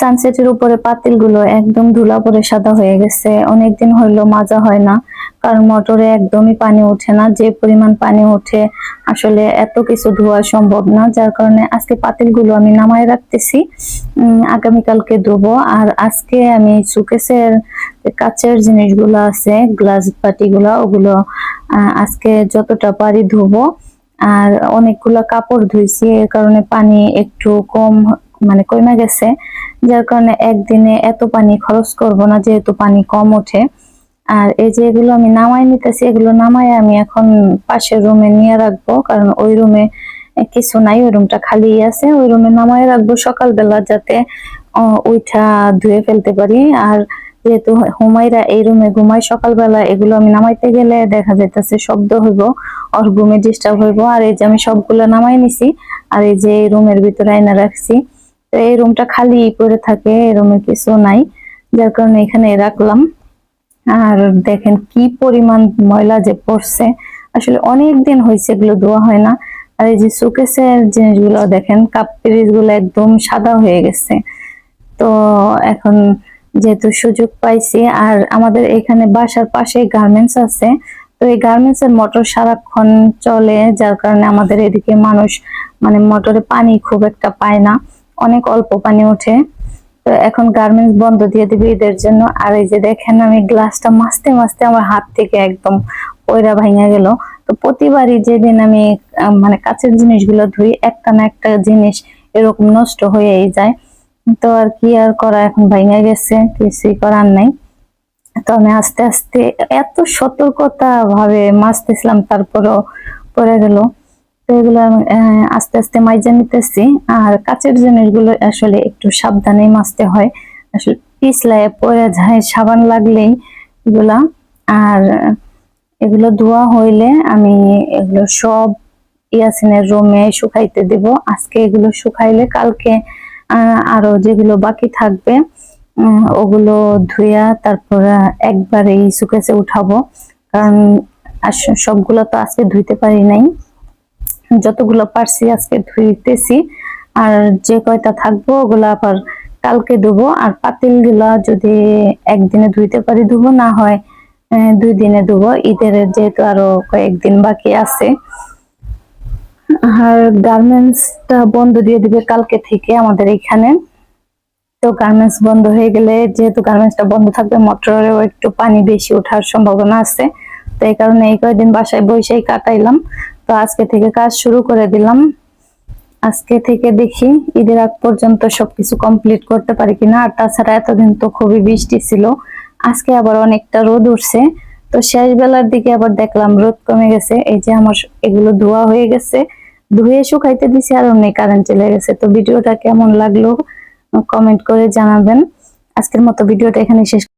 সানসেটের উপরে পাতিলগুলো একদম ধুলা পরে সাদা হয়ে গেছে। অনেকদিন হইল মাজা হয় না, কারণ মোটরে একদমই পানি ওঠে না। যে পরিমাণ পানি ওঠে, আসলে এত কিছু ধোয়া সম্ভব না। যার কারণে আজকে পাতিলগুলো আমি নামায় রাখতেছি। আগামীকালকে ধোবো। আর আজকে আমি সুকেসের কাচের জিনিসগুলো আছে, গ্লাস বাটিগুলো, ওগুলো আজকে যতটা পারি ধোবো। আর অনেকগুলো কাপড় ধুইছি, এর কারণে পানি একটু কম মানে কমে গেছে, যার কারণে একদিনে এত পানি খরচ করব না, যেহেতু পানি কম ওঠে। আর এই যে এগুলো আমি নামাই নিতেছি, এগুলো নামাই আমি এখন পাশের রুমে নিয়ে রাখব, কারণ ওই রুমে কিছু নাই, ওই রুমটা খালি আছে, ওই রুমে নামাই রাখব সকালবেলা যাতে ওইটা ধুয়ে ফেলতে পারি। আর যেহেতু হুমাইরা এই রুমে ঘুমায় সকালবেলা, এগুলো আমি নামাইতে গেলে দেখা যাইতেছে শব্দ হইব, ওর ঘুমে ডিস্টার্ব হইব। আর এই যে আমি সবগুলো নামাই নিছি, আর এই যে রুমের ভিতরে আয়না রাখছি তো এই রুমটা খালি পড়ে থাকে রুমে কিছু নাই, যার কারণে এখানে রাখলাম। আর দেখেন কি পরিমাণ ময়লা যে পড়ছে, আসলে অনেক দিন হয়েছে এগুলো ধোয়া হয় না। আর এই যে সুকেসের জিনিসগুলো দেখেন, কাপ পিরিচগুলো একদম সাদা হয়ে গেছে। তো এখন যেহেতু সুযোগ পাইছি, আর আমাদের এখানে বাসার পাশে গার্মেন্টস আছে, তো এই গার্মেন্টস এর মোটর সারাক্ষণ চলে, যার কারণে আমাদের এদিকে মানুষ মানে মোটরে পানি খুব একটা পায় না। অনেক অল্প পানি ওঠে। তো এখন গার্মেন্টস বন্ধ দিয়ে দিবে ঈদের জন্য। আর এই যে দেখেন, আমি গ্লাসটা মাসতে মাসতে আমার হাত থেকে একদম পয়রা ভাঙা গেল। তো প্রতিবারই যেদিন আমি মানে কাছের জিনিসগুলো ধুই, একটা না একটা জিনিস এরকম নষ্ট হয়েই যায়। তো আর কি আর করা, এখন ভাঙা গেছে, কিছুই করার নাই। তো আমি আস্তে আস্তে এত সতর্কতা ভাবে মাছতেছিলাম তারপরও পড়ে গেল। তো এগুলো আস্তে আস্তে মাইজা নিতেছি। আর কাচের জিনিসগুলো আসলে একটু সাবধানে মাছতে হয়। আসলে পিছলায় পড়ে যায়, সাবান লাগলেই এগুলা। আর এগুলো ধোয়া হইলে আমি এগুলো সব ইয়াসিনের রুমে শুকাইতে দেব। আজকে এগুলো শুকাইলে কালকে আরও যেগুলো বাকি থাকবে ওগুলো ধুইয়া তারপর একবারেই শুকেছে উঠাবো। কারণ সবগুলো তো আজকে ধুইতে পারি নাই। যতগুলো পারছি আজকে ধুইতেছি। আর যে কয়টা থাকব, ওগুলো আবার কালকে ধুবো। আর পাতিলগুলা যদি একদিনে ধুইতে পারি, ধুবো, না হয় দুই দিনে ধুবো। ঈদের যেহেতু আরও কয়েকদিন বাকি আছে। আর গার্মেন্টসটা বন্ধ দিয়ে দিবে কালকে থেকে আমাদের এখানে। তো গার্মেন্টস বন্ধ হয়ে গেলে, যেহেতু গার্মেন্টসটা বন্ধ থাকবে মোটরেও একটু পানি বেশি ওঠার সম্ভাবনা আছে। তো এই কারণে এই কয়েকদিন বাসায় বসেই কাটাইলাম। তো আজকে থেকে কাজ শুরু করে দিলাম। আজকে থেকে দেখি ঈদের আগ পর্যন্ত সবকিছু কমপ্লিট করতে পারি কিনা। আর তাছাড়া এতদিন তো খুবই বৃষ্টি ছিল। আজকে আবার অনেকটা রোদ উঠছে। তো শেষ বেলার দিকে আবার দেখলাম রোদ কমে গেছে। এই যে আমার এগুলো ধোয়া হয়ে গেছে। ধুয়ে শুকাইতে দিছি আর অনেক কারেন্ট চলে গেছে। তো ভিডিওটা কেমন লাগল কমেন্ট করে জানাবেন। আজকের মতো ভিডিওটা এখানে শেষ